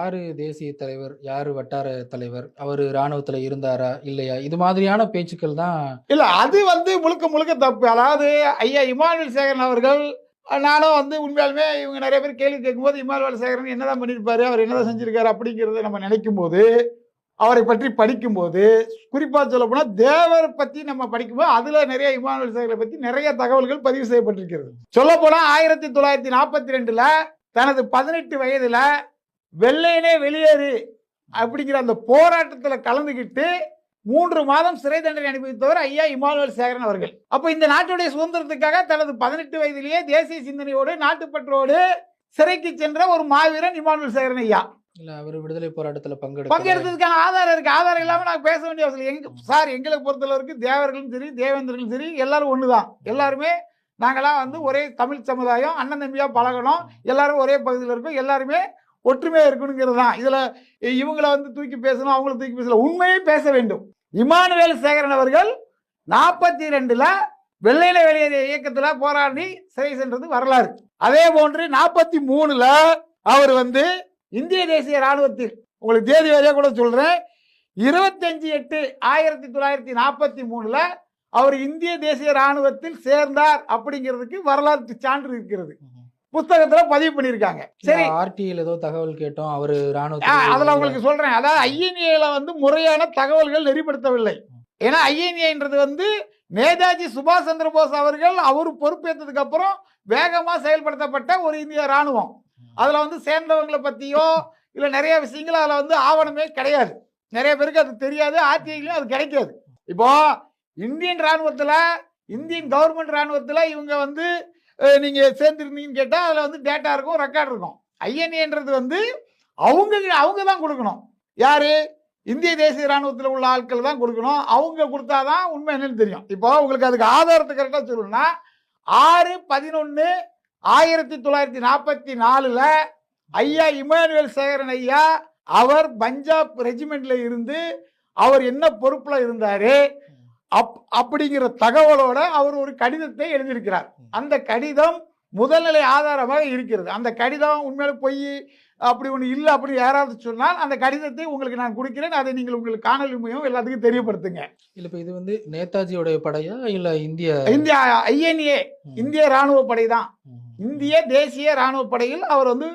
யாரு தேசிய தலைவர்? யாரு வட்டார தலைவர்? அவர் ராணுவத்துல இருந்தாரா? இல்லையா? இது மாதிரியான பேச்சுக்கள் தான் இல்ல அது வந்து முழுக்க முழுக்க தப்பு. அதாவது ஐயா இமானுவேல் சேகரன் அவர்கள் நானும் வந்து உண்மையாலுமே இவங்க நிறைய பேர் கேள்வி கேட்கும்போது இமானுவேல் சேகரன் என்னதான் பண்ணியிருப்பாரு? அவர் என்னதான் செஞ்சிருக்காரு? அப்படிங்கிறத நம்ம நினைக்கும்போது, அவரை பற்றி படிக்கும்போது, குறிப்பாக சொல்ல போனால் தேவர் பற்றி நம்ம படிக்கும்போது, அதில் நிறைய இமானுவேல் சேகரை பற்றி நிறைய தகவல்கள் பதிவு செய்யப்பட்டிருக்கிறது. சொல்லப் போனால் ஆயிரத்தி தொள்ளாயிரத்தி நாற்பத்தி ரெண்டில் தனது பதினெட்டு வயதில் வெள்ளையனே வெளியேறு அப்படிங்கிற அந்த போராட்டத்துல கலந்துகிட்டு 3 மாதம் சிறை தண்டனை அனுபவித்தவர் ஐயா இமானுவேல் சேகரன் அவர்கள். அப்ப இந்த நாட்டுடைய சுதந்திரத்துக்காக தனது 18 வயதிலேயே தேசிய சிந்தனையோடு, நாட்டுப்பற்றோடு சிறைக்கு சென்ற ஒரு மாவீரன் இமானுவேல் சேகரன் ஐயா. இல்ல அவரு விடுதலை போராட்டத்துல பங்கெடுக்கல. பங்கெடுத்ததுக்கான ஆதாரம் இருக்கு. ஆதாரம் இல்லாம நாங்க பேச வேண்டிய அவசியம் இல்லை. எங்க சார் எங்களை பொறுத்தளவுக்கு தேவர்களும் சரி, தேவேந்திரர்களும் சரி எல்லாரும் ஒண்ணுதான். எல்லாருமே நாங்கெல்லாம் வந்து ஒரே தமிழ் சமுதாயம், அண்ணன் தம்பியா பழகணும். எல்லாரும் ஒரே பகுதியில் இருக்கோம். எல்லாருமே ஒற்றுமையாக இருக்கணுங்கிறது தான். இதில் இவங்கள வந்து தூக்கி பேசணும், அவங்கள தூக்கி பேசலாம். உண்மையை பேச வேண்டும். இமானுவேல் சேகரன் அவர்கள் 42ல வெள்ளையில வெளியேறிய இயக்கத்தில் போராடி சிறை சென்றது வரலாறு. அதே போன்று 43ல அவர் வந்து இந்திய தேசிய ராணுவத்தில் உங்களுக்கு தேதி வரையா கூட சொல்றேன் 25/8/1943ல அவர் இந்திய தேசிய ராணுவத்தில் சேர்ந்தார் அப்படிங்கிறதுக்கு வரலாற்று சான்று இருக்கிறது. புத்தகத்துல பதிவு பண்ணியிருக்காங்க. சரி. ஆர்டிஐல ஏதோ தகவல் கேட்டோம். அவரு ராணுவத்துல அதுல உங்களுக்கு சொல்றேன். அதாவது ஐஎன்ஏல வந்து முறையான தகவல்கள் நெறிப்படுத்தவில்லை. ஏன்னா ஐஎன்ஏன்றது வந்து நேதாஜி சுபாஷ் சந்திர போஸ் அவர்கள் அவர் பொறுப்பேற்றதுக்கு அப்புறம் வேகமா செயல்படுத்தப்பட்ட ஒரு இந்திய ராணுவம். அதுல வந்து சேர்ந்தவங்களை பத்தியோ இல்ல நிறைய விஷயங்கள் அதுல வந்து ஆவணமே கிடையாது. நிறைய பேருக்கு அது தெரியாது. ஆர்டிஐலையும் அது கிடைக்காது. இப்போ இந்தியன் ராணுவத்துல இந்தியன் கவர்மெண்ட் ராணுவத்துல இவங்க வந்து நீங்கள் சேர்ந்துருந்தீங்கன்னு கேட்டால் அதில் வந்து டேட்டா இருக்கும் ரெக்கார்ட் இருக்கும். ஐஎன்ஏன்றது வந்து அவங்க அவங்க தான் கொடுக்கணும். யார்? இந்திய தேசிய ராணுவத்தில் உள்ள ஆட்கள் தான் கொடுக்கணும். அவங்க கொடுத்தாதான் உண்மை என்னன்னு தெரியும். இப்போ உங்களுக்கு அதுக்கு ஆதாரத்தை கரெக்டாக சொல்லணும்னா ஆறு பதினொன்று ஆயிரத்தி தொள்ளாயிரத்தி நாற்பத்தி நாலில் ஐயா இமானுவேல் சேகரன் ஐயா அவர் பஞ்சாப் ரெஜிமெண்ட்ல இருந்து அவர் என்ன பொறுப்பில் இருந்தார்? அப் அப்படிங்கிற தகவலோட அவர் ஒரு கடிதத்தை எழுதியிருக்கிறார். அந்த கடிதம் முதல்நிலை ஆதாரமாக இருக்கிறது. அந்த கடிதம் உண்மையில பொய் அப்படி ஒன்று இல்லை அப்படி யாராவது சொன்னால் அந்த கடிதத்தை உங்களுக்கு நான் கொடுக்கிறேன். அதை நீங்கள் உங்களுக்கு காணொலி மூலம் எல்லாத்துக்கும் தெரியப்படுத்துங்க. இல்ல இப்ப இது வந்து நேதாஜியோட படையா இல்ல இந்திய இந்தியா ஐஎன்ஏ. இந்திய ராணுவ படை தான். இந்திய தேசிய ராணுவ படையில் அவர் வந்து.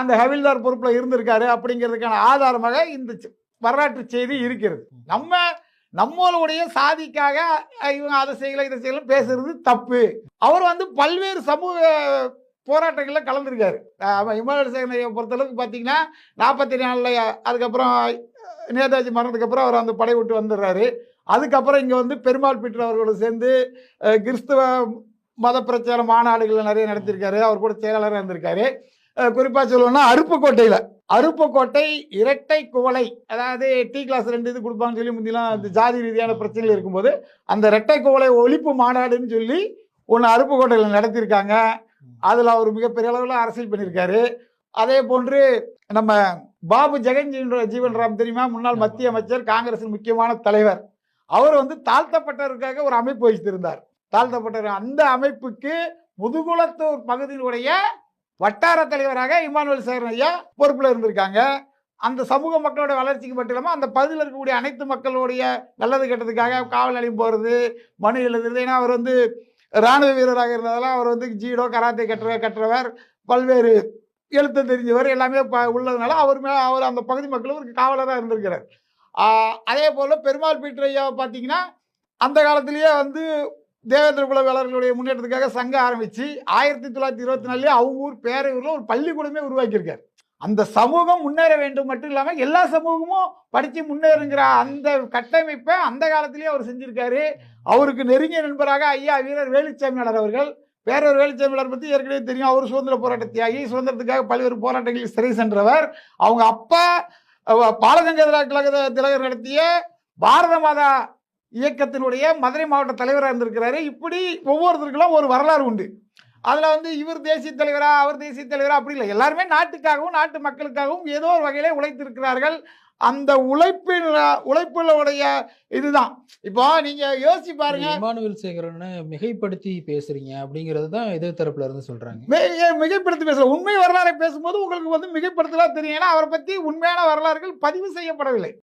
அந்த ஹவில்தார் பொறுப்புல இருந்திருக்காரு அப்படிங்கிறதுக்கான ஆதாரமாக இந்த வரலாற்று செய்தி இருக்கிறது. நம்ம நம்மளுடைய சாதிக்காக இவங்க அதை செய்யல இதை செய்யலாம் பேசுறது தப்பு. அவர் வந்து பல்வேறு சமூக போராட்டங்களில் கலந்துருக்காரு. அஹ், இமானுவேல் பொறுத்தளவுக்கு பார்த்தீங்கன்னா நாற்பத்தி நாலில் அதுக்கப்புறம் நேதாஜி மரணத்துக்கப்புறம் அவர் அந்த படை விட்டு வந்துடுறாரு. அதுக்கப்புறம் இங்கே வந்து பெருமாள் பீட்டர் அவர்களோடு சேர்ந்து கிறிஸ்துவ மத பிரச்சார மாநாடுகள் நிறைய நடத்தியிருக்காரு அவர் கூட செயலாளராக இருந்திருக்காரு. அஹ், குறிப்பா சொல்லணும்னா அருப்புக்கோட்டையில். அருப்புக்கோட்டை இரட்டை குவளை அதாவது டி கிளாஸ் ரெண்டு இது கொடுப்பாங்கன்னு சொல்லி முந்திலாம் இந்த ஜாதி ரீதியான பிரச்சனைகள் இருக்கும்போது அந்த இரட்டை குவளை ஒழிப்பு மாநாடுன்னு சொல்லி ஒன்று அருப்புக்கோட்டையில் நடத்தியிருக்காங்க. அதில் அவர் மிகப்பெரிய அளவில் அரசியல் பண்ணியிருக்காரு. அதே போன்று நம்ம பாபு ஜெகன்ஜீவன் ஜீவன் ராம் தெரியுமா? முன்னாள் மத்திய அமைச்சர் காங்கிரசின் முக்கியமான தலைவர். அவர் வந்து தாழ்த்தப்பட்டவருக்காக ஒரு அமைப்பு வைத்திருந்தார் தாழ்த்தப்பட்டவர் அந்த அமைப்புக்கு முதுகுளத்தூர் பகுதியினுடைய வட்டார தலைவராக இமானுவல் சேகரன் ஐயா பொறுப்பில் இருந்திருக்காங்க. அந்த சமூக மக்களோட வளர்ச்சிக்கு மட்டும் இல்லாமல் அந்த பகுதியில் இருக்கக்கூடிய அனைத்து மக்களுடைய நல்லது கெட்டதுக்காக காவல் நிலையம் போகிறது மனு எழுதுறது. ஏன்னா அவர் வந்து இராணுவ வீரராக இருந்ததெல்லாம் அவர் வந்து ஜீடோ கராத்தே கட்டுற கட்டுறவர் பல்வேறு எழுத்து தெரிஞ்சவர் எல்லாமே ப உள்ளதுனால அவர் மே அவர் அந்த பகுதி மக்களும் ஒரு காவலராக இருந்திருக்கிறார். அதே போல் பெருமாள் பீட்டர் ஐயாவை பார்த்தீங்கன்னா அந்த காலத்திலேயே வந்து தேவேந்திர குல முன்னேற்றத்துக்காக சங்கம் ஆரம்பித்து ஆயிரத்தி தொள்ளாயிரத்தி இருபத்தி நாலுலேயே அவங்க ஊர் பேரையூரில் ஒரு பள்ளிக்கூடமே உருவாக்கியிருக்காரு. அந்த சமூகம் முன்னேற வேண்டும் மட்டும் இல்லாமல் எல்லா சமூகமும் படித்து முன்னேறுங்கிற அந்த கட்டமைப்பை அந்த காலத்திலேயே அவர் செஞ்சிருக்காரு. அவருக்கு நெருங்கிய நண்பராக ஐயா வீரர் வேலுச்சாமியாளர் அவர்கள். பேரவர் வேலுச்சாமியாளர் பற்றி ஏற்கனவே தெரியும். அவர் சுதந்திர போராட்ட தியாகி சுதந்திரத்துக்காக பல்வேறு போராட்டங்களில் சிறை சென்றவர். அவங்க அப்பா அஹ், கழக திலகர் நடத்திய பாரத மாதா இயக்கத்தினுடைய மதுரை மாவட்ட தலைவராக இருந்திருக்கிறாரு. இப்படி ஒவ்வொருத்தருக்கெல்லாம் ஒரு வரலாறு உண்டு. அதில் வந்து இவர் தேசிய தலைவரா அவர் தேசிய தலைவரா அப்படி இல்லை. எல்லாருமே நாட்டுக்காகவும் நாட்டு மக்களுக்காகவும் ஏதோ ஒரு வகையிலே உழைத்திருக்கிறார்கள். அந்த உழைப்பின் உழைப்புடைய இதுதான். இப்போ நீங்க யோசிச்சு பாருங்க. இமானுவேல் சேகரனை மிகைப்படுத்தி பேசுறீங்க அப்படிங்கிறது தான் எதிர் தரப்புல இருந்து சொல்றாங்க. மிக- மிகைப்படுத்தி பேசல உண்மை வரலாறை பேசும்போது உங்களுக்கு வந்து மிகைப்படுத்தலாம் தெரியும். ஏன்னா அவரை பத்தி உண்மையான வரலாறுகள் பதிவு செய்யப்படவில்லை.